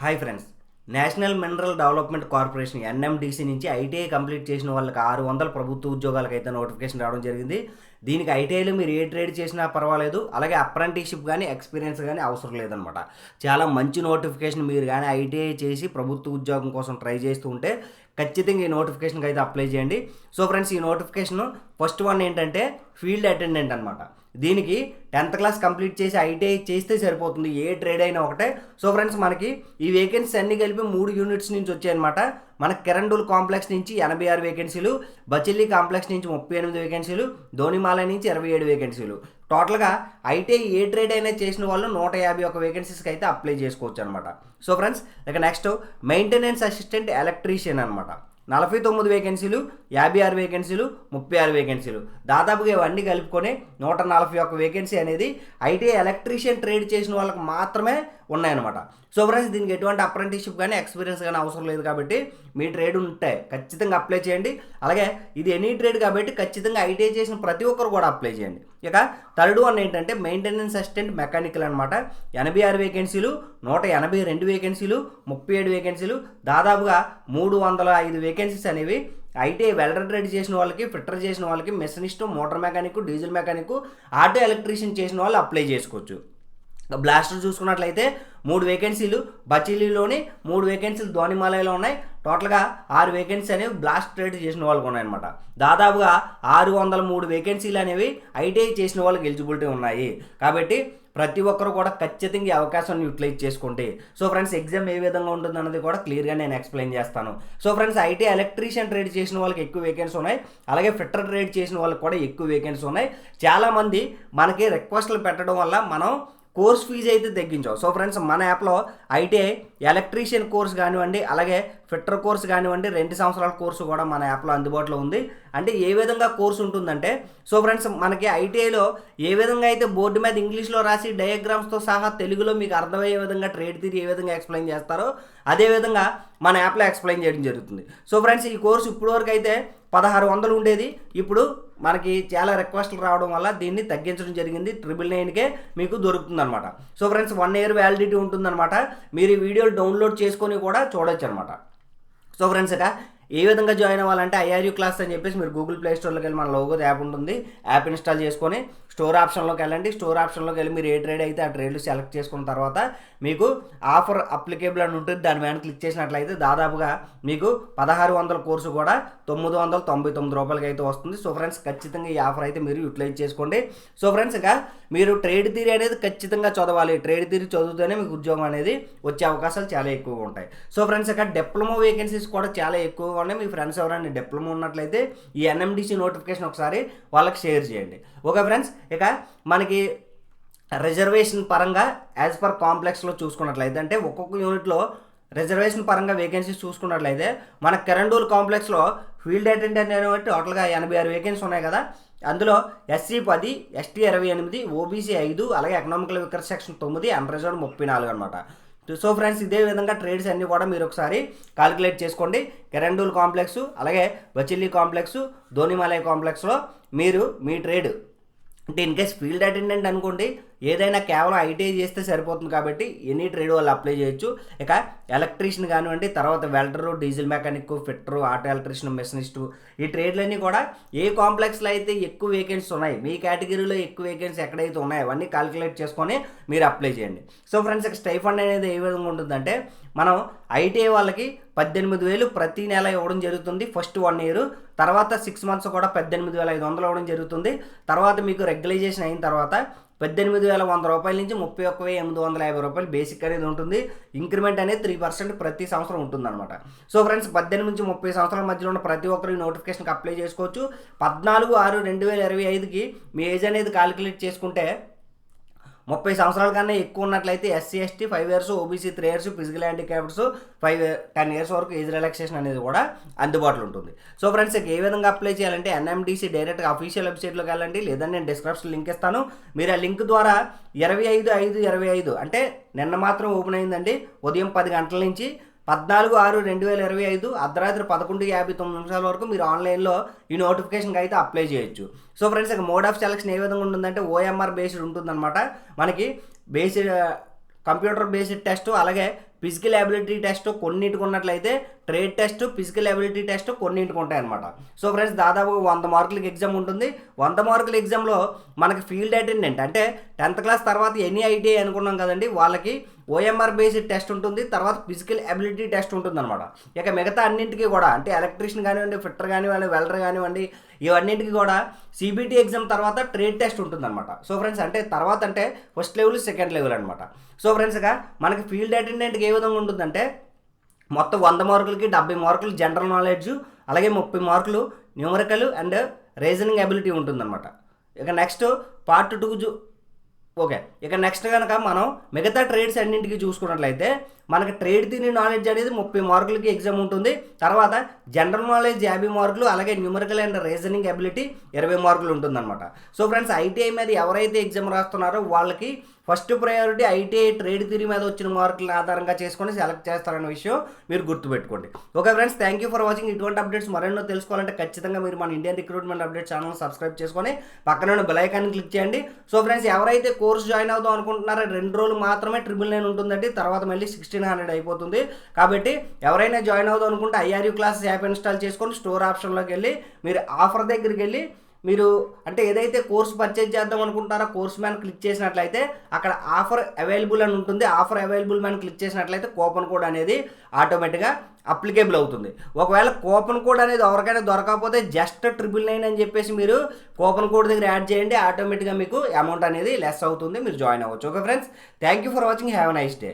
Hi friends. National mineral development corporation NMDC నుంచి ITI complete చేసిన వాళ్ళకి ఆరు వందల ప్రభుత్వ ఉద్యోగాలకు అయితే నోటిఫికేషన్ రావడం జరిగింది. దీనికి ఐటీఐలో మీరు ఏ ట్రేడ్ చేసినా పర్వాలేదు. అలాగే అప్రెంటిస్షిప్ కానీ ఎక్స్పీరియన్స్ కానీ అవసరం లేదనమాట చాలా మంచి నోటిఫికేషన్ మీరు కానీ ఐటీఐ చేసి ప్రభుత్వ ఉద్యోగం కోసం ట్రై చేస్తూ ఉంటే ఖచ్చితంగా ఈ నోటిఫికేషన్కి అయితే అప్లై చేయండి. సో ఫ్రెండ్స్ ఈ నోటిఫికేషన్ ఫస్ట్ వన్ ఏంటంటే ఫీల్డ్ అటెండెంట్ అనమాట దీనికి టెన్త్ క్లాస్ కంప్లీట్ చేసి ఐటీఐ చేస్తే సరిపోతుంది. ఏ ట్రేడ్ అయినా ఒకటే. సో ఫ్రెండ్స్ మనకి ఈ వేకెన్సీ అన్ని కలిపి మూడు యూనిట్స్ నుంచి వచ్చాయన్నమాట మన కిరండూల్ కాంప్లెక్స్ నుంచి ఎనభై ఆరు వేకెన్సీలు బచిల్లి కాంప్లెక్స్ నుంచి ముప్పై ఎనిమిది వేకెన్సీలు ధోనిమాల నుంచి ఇరవై ఏడు వేకెన్సీలు టోటల్గా ఐటీఐ ఏ ట్రేడ్ అయినా చేసిన వాళ్ళు నూట యాభై ఒక వేకెన్సీస్కి అయితే అప్లై చేసుకోవచ్చు అనమాట సో ఫ్రెండ్స్ ఇక నెక్స్ట్ మెయింటెనెన్స్ అసిస్టెంట్ ఎలక్ట్రీషియన్ అనమాట నలభై తొమ్మిది వేకెన్సీలు యాభై ఆరు వేకెన్సీలు ముప్పై ఆరు వేకెన్సీలు దాదాపుగా ఇవన్నీ కలుపుకొని నూట నలభై ఒక్క వేకెన్సీ అనేది ఐటీ ఎలక్ట్రీషియన్ ట్రేడ్ చేసిన వాళ్ళకి మాత్రమే ఉన్నాయన్నమాట. సో ఫ్రెండ్స్ దీనికి ఎటువంటి అప్రెంటిస్షిప్ కానీ ఎక్స్పీరియన్స్ కానీ అవసరం లేదు కాబట్టి మీ ట్రేడ్ ఉంటే ఖచ్చితంగా అప్లై చేయండి. అలాగే ఇది ఎనీ ట్రేడ్ కాబట్టి ఖచ్చితంగా ఐటీఐ చేసిన ప్రతి ఒక్కరు కూడా అప్లై చేయండి. ఇక థర్డ్ వన్ ఏంటంటే మెయింటెనెన్స్ అసిస్టెంట్ మెకానికల్ అనమాట ఎనభై ఆరు వేకెన్సీలు నూట ఎనభై రెండు వేకెన్సీలు ముప్పై ఏడు వేకెన్సీలు దాదాపుగా మూడు వందల ఐదు వేకెన్సీస్ అనేవి ఐటీఐ వెల్డర్ ట్రేడ్ చేసిన వాళ్ళకి ఫిట్టర్ చేసిన వాళ్ళకి machinist motor mechanic diesel mechanic auto electrician చేసిన వాళ్ళు అప్లై చేసుకోవచ్చు. బ్లాస్టర్ చూసుకున్నట్లయితే మూడు వేకెన్సీలు బచిలీలోని మూడు వేకెన్సీలు ధోనిమాలయలో ఉన్నాయి. టోటల్గా ఆరు వేకెన్సీ అనేవి బ్లాస్ట్ ట్రేడ్ చేసిన వాళ్ళకి ఉన్నాయన్నమాట. దాదాపుగా ఆరు వందల మూడు వేకెన్సీలు అనేవి ఐటీఐ చేసిన వాళ్ళకి ఎలిజిబిలిటీ ఉన్నాయి. కాబట్టి ప్రతి ఒక్కరు కూడా ఖచ్చితంగా ఈ అవకాశాన్ని యూటిలైజ్ చేసుకుంటే సో ఫ్రెండ్స్ ఎగ్జామ్ ఏ విధంగా ఉంటుంది అన్నది కూడా క్లియర్గా నేను ఎక్స్ప్లెయిన్ చేస్తాను. So friends IT electrician trade చేసిన వాళ్ళకి ఎక్కువ వేకెన్సీ ఉన్నాయి. అలాగే ఫిట్టర్ ట్రేడ్ చేసిన వాళ్ళకి కూడా ఎక్కువ వేకెన్సీ ఉన్నాయి. చాలామంది మనకి రిక్వెస్ట్లు పెట్టడం వల్ల మనం కోర్స్ ఫీజు అయితే తగ్గించాం సో ఫ్రెండ్స్ మన యాప్లో ఐటీఐ ఎలక్ట్రీషియన్ కోర్స్ కానివ్వండి అలాగే ఫిట్టర్ కోర్స్ కానివ్వండి రెండు సంవత్సరాల కోర్సు కూడా మన యాప్లో అందుబాటులో ఉంది. అంటే ఏ విధంగా కోర్స్ ఉంటుందంటే సో ఫ్రెండ్స్ మనకి ఐటీఐలో ఏ విధంగా అయితే బోర్డు మీద ఇంగ్లీష్లో రాసి డయాగ్రామ్స్తో సహా తెలుగులో మీకు అర్థమయ్యే విధంగా ట్రేడ్ తీరి ఏ విధంగా ఎక్స్ప్లెయిన్ చేస్తారో అదే విధంగా మన యాప్లో ఎక్స్ప్లెయిన్ చేయడం జరుగుతుంది. సో ఫ్రెండ్స్ ఈ కోర్సు ఇప్పటివరకు అయితే పదహారు వందలు ఉండేది. ఇప్పుడు మనకి చాలా రిక్వెస్ట్లు రావడం వల్ల దీన్ని తగ్గించడం జరిగింది. ట్రిపుల్ నైన్కే మీకు దొరుకుతుంది అనమాట so friends one year validity ఉంటుందన్నమాట. మీరు ఈ వీడియోలు డౌన్లోడ్ చేసుకొని కూడా చూడొచ్చు అనమాట సో ఫ్రెండ్స్ ఇక ఏ విధంగా జాయిన్ అవ్వాలంటే ఐఆర్యూ క్లాస్ అని చెప్పేసి మీరు గూగుల్ ప్లే స్టోర్లోకి వెళ్ళి మన లోగో యాప్ ఉంటుంది. యాప్ ఇన్స్టాల్ చేసుకొని స్టోర్ ఆప్షన్లోకి వెళ్ళండి. స్టోర్ ఆప్షన్లోకి వెళ్ళి మీరు ఏ ట్రేడ్ అయితే ఆ ట్రేడ్లు సెలెక్ట్ చేసుకున్న తర్వాత మీకు ఆఫర్ అప్లికేబుల్ అని ఉంటుంది. దాని మీద క్లిక్ చేసినట్లయితే దాదాపుగా మీకు పదహారు వందల కోర్సు కూడా తొమ్మిది వందల తొంభై తొమ్మిది రూపాయలకి అయితే వస్తుంది. సో ఫ్రెండ్స్ ఖచ్చితంగా ఈ ఆఫర్ అయితే మీరు యూటిలైజ్ చేసుకోండి. సో ఫ్రెండ్స్ ఇక మీరు ట్రేడ్ థీరీ అనేది ఖచ్చితంగా చదవాలి. ట్రేడ్ థీరీ చదివితేనే మీకు ఉద్యోగం అనేది వచ్చే అవకాశాలు చాలా ఎక్కువగా ఉంటాయి. సో ఫ్రెండ్స్ ఇక డిప్లొమా వేకెన్సీస్ కూడా చాలా ఎక్కువగా ఉన్నాయి. మీ ఫ్రెండ్స్ ఎవరైనా డిప్లొమా ఉన్నట్లయితే ఈ ఎన్ఎండిసి నోటిఫికేషన్ ఒకసారి వాళ్ళకి షేర్ చేయండి. ఓకే ఫ్రెండ్స్ ఇక మనకి రిజర్వేషన్ పరంగా యాజ్ పర్ కాంప్లెక్స్లో చూసుకున్నట్లయితే అంటే ఒక్కొక్క యూనిట్లో రిజర్వేషన్ పరంగా వేకెన్సీస్ చూసుకున్నట్లయితే మన కెరండూల్ కాంప్లెక్స్లో ఫీల్డ్ అటెండెంట్ అనేవి టోటల్గా ఎనభై ఆరు వేకెన్సీ ఉన్నాయి కదా. అందులో ఎస్సీ పది ఎస్టీ ఇరవై ఎనిమిది ఓబీసీ ఐదు అలాగే ఎకనామికల్ వికర్ సెక్షన్ తొమ్మిది అన్రిజర్వ్డ్ ముప్పై నాలుగు అనమాట సో ఫ్రెండ్స్ ఇదే విధంగా ట్రేడ్స్ అన్నీ కూడా మీరు ఒకసారి కాలిక్యులేట్ చేసుకోండి. కెరండూల్ కాంప్లెక్స్ అలాగే వచిల్లి కాంప్లెక్స్ ధోనిమాలయ కాంప్లెక్స్లో మీరు మీ ట్రేడ్ అంటే ఇన్ కేస్ ఫీల్డ్ అటెండెంట్ అనుకోండి ఏదైనా కేవలం ఐటీఐ చేస్తే సరిపోతుంది కాబట్టి ఎనీ ట్రేడ్ వాళ్ళు అప్లై చేయొచ్చు. ఇక ఎలక్ట్రీషియన్ కానివ్వండి తర్వాత welder diesel mechanic fitter auto electrician machinist ఈ ట్రేడ్లన్నీ కూడా ఏ కాంప్లెక్స్లో అయితే ఎక్కువ వేకెన్సీ ఉన్నాయి మీ కేటగిరీలో ఎక్కువ వేకెన్సీ ఎక్కడైతే ఉన్నాయో అవన్నీ కాలిక్యులేట్ చేసుకొని మీరు అప్లై చేయండి. సో ఫ్రెండ్స్ ఇక స్టైఫండ్ అనేది ఏ విధంగా ఉంటుందంటే మనం ఐటీఐ వాళ్ళకి పద్దెనిమిది వేలు ప్రతి నెల ఇవ్వడం జరుగుతుంది ఫస్ట్ వన్ ఇయర్. తర్వాత సిక్స్ మంత్స్ కూడా పద్దెనిమిది వేల ఐదు వందలు ఇవ్వడం జరుగుతుంది. తర్వాత మీకు రెగ్యులైజేషన్ అయిన తర్వాత పద్దెనిమిది వేల వంద రూపాయల నుంచి ముప్పై ఒక్క వెయ్యి ఎనిమిది వందల యాభై రూపాయలు బేసిక్ అనేది ఉంటుంది. ఇంక్రిమెంట్ అనేది త్రీ పర్సెంట్ ప్రతి సంవత్సరం ఉంటుందన్నమాట. సో ఫ్రెండ్స్ పద్దెనిమిది నుంచి ముప్పై సంవత్సరాల మధ్యలో ఉన్న ప్రతి ఒక్కరు ఈ నోటిఫికేషన్కి అప్లై చేసుకోవచ్చు. పద్నాలుగు ఆరు రెండు వేల ఇరవై ఐదుకి మీ ఏజ్ అనేది కాలిక్యులేట్ చేసుకుంటే ముప్పై సంవత్సరాల కన్నా ఎక్కువ ఉన్నట్లయితే SC ST five years OBC three years physical handicappeds five ten years వరకు ఏజ్ రిలాక్సేషన్ అనేది కూడా అందుబాటులో ఉంటుంది. సో ఫ్రెండ్స్ ఏ విధంగా అప్లై చేయాలంటే ఎన్ఎండిసి డైరెక్ట్గా అఫీషియల్ వెబ్సైట్లోకి వెళ్ళండి. లేదంటే నేను డిస్క్రిప్షన్ లింక్ ఇస్తాను. మీరు ఆ లింక్ ద్వారా ఇరవై ఐదు ఐదు ఇరవై ఐదు అంటే నిన్న మాత్రం ఓపెన్ అయిందండి. ఉదయం పది గంటల నుంచి పద్నాలుగు ఆరు రెండు వేల ఇరవై ఐదు అర్ధరాత్రి పదకొండు యాభై తొమ్మిది నిమిషాల వరకు మీరు ఆన్లైన్లో ఈ నోటిఫికేషన్కి అయితే అప్లై చేయొచ్చు. సో ఫ్రెండ్స్ ఇక మోడ్ ఆఫ్ సెలక్షన్ ఏ విధంగా ఉంటుందంటే ఓఎంఆర్ బేస్డ్ ఉంటుందన్నమాట. మనకి బేస్డ్ కంప్యూటర్ బేస్డ్ టెస్ట్ అలాగే ఫిజికల్ అబిలిటీ టెస్ట్ కొన్నింటికి ఉన్నట్లయితే trade test physical ability test కొన్నింటికి ఉంటాయి అనమాట సో ఫ్రెండ్స్ దాదాపు వంద మార్కులకి ఎగ్జామ్ ఉంటుంది. వంద మార్కుల ఎగ్జామ్లో మనకి ఫీల్డ్ అటెండెంట్ అంటే టెన్త్ క్లాస్ తర్వాత ఎనీ ఐటీఐ అనుకున్నాం కదండి వాళ్ళకి ఓఎంఆర్ బేస్డ్ టెస్ట్ ఉంటుంది తర్వాత ఫిజికల్ అబిలిటీ టెస్ట్ ఉంటుంది అనమాట ఇక మిగతా అన్నింటికి కూడా అంటే ఎలక్ట్రీషియన్ కానివ్వండి ఫిట్టర్ కానివ్వండి వెల్డర్ కానివ్వండి ఇవన్నింటికి కూడా సిబిటీ ఎగ్జామ్ తర్వాత ట్రేడ్ టెస్ట్ ఉంటుంది అనమాట సో ఫ్రెండ్స్ అంటే తర్వాత అంటే ఫస్ట్ లెవెల్ సెకండ్ లెవెల్ అనమాట సో ఫ్రెండ్స్గా మనకి ఫీల్డ్ అటెండెంట్కి ఏ విధంగా ఉంటుందంటే మొత్తం వంద మార్కులకి డెబ్బై మార్కులు జనరల్ నాలెడ్జ్ అలాగే ముప్పై మార్కులు న్యూమరికల్ అండ్ రీజనింగ్ అబిలిటీ ఉంటుందన్నమాట. ఇక నెక్స్ట్ పార్ట్ టూ జూ ఓకే ఇక నెక్స్ట్ కనుక మనం మిగతా ట్రేడ్స్ అన్నింటికి చూసుకున్నట్లయితే మనకి ట్రేడ్ తిని నాలెడ్జ్ అనేది ముప్పై మార్కులకి ఎగ్జామ్ ఉంటుంది. తర్వాత జనరల్ నాలెడ్జ్ యాభై మార్కులు అలాగే న్యూమరికల్ అండ్ రీజనింగ్ అబిలిటీ ఇరవై మార్కులు ఉంటుందన్నమాట. సో ఫ్రెండ్స్ ఐటీఐ మీద ఎవరైతే ఎగ్జామ్ రాస్తున్నారో వాళ్ళకి first priority ITI trade theory మీద వచ్చిన మార్కులను ఆధారంగా చేసుకొని సెలెక్ట్ చేస్తారనే విషయం మీరు గుర్తుపెట్టుకోండి. Okay friends thank you for watching ఇటువంటి అప్డేట్స్ మరెన్నో తెలుసుకోవాలంటే ఖచ్చితంగా మీరు మన Indian recruitment update channel subscribe చేసుకొని పక్కన ఉన్న బెల్ క్లిక్ చేయండి. సో ఫ్రెండ్స్ ఎవరైతే కోర్స్ జాయిన్ అవుదాం అనుకుంటున్నారో రెండు రోజులు మాత్రమే ట్రిపుల్ నైన్ ఉంటుందండి. తర్వాత మళ్ళీ సిక్స్టీన్ హండ్రెడ్ అయిపోతుంది. కాబట్టి ఎవరైనా జాయిన్ అవుదాం అనుకుంటే ఐఆర్యూ క్లాస్ యాప్ ఇన్స్టాల్ చేసుకొని స్టోర్ ఆప్షన్లోకి వెళ్ళి మీరు ఆఫర్ దగ్గరికి వెళ్ళి మీరు అంటే ఏదైతే కోర్స్ పర్చేజ్ చేద్దాం అనుకుంటారో కోర్స్ మ్యాన్ క్లిక్ చేసినట్లయితే అక్కడ ఆఫర్ అవైలబుల్ అని ఉంటుంది. ఆఫర్ అవైలబుల్ మ్యాన్ క్లిక్ చేసినట్లయితే కూపన్ కోడ్ అనేది ఆటోమేటిక్గా అప్లికేబుల్ అవుతుంది. ఒకవేళ కూపన్ కోడ్ అనేది ఎవరికైనా దొరకకపోతే జస్ట్ ట్రిపుల్ నైన్ అని చెప్పేసి మీరు కూపన్ కోడ్ దగ్గర యాడ్ చేయండి. ఆటోమేటిక్గా మీకు అమౌంట్ అనేది లెస్ అవుతుంది. మీరు జాయిన్ అవ్వచ్చు. Okay friends thank you for watching have nice day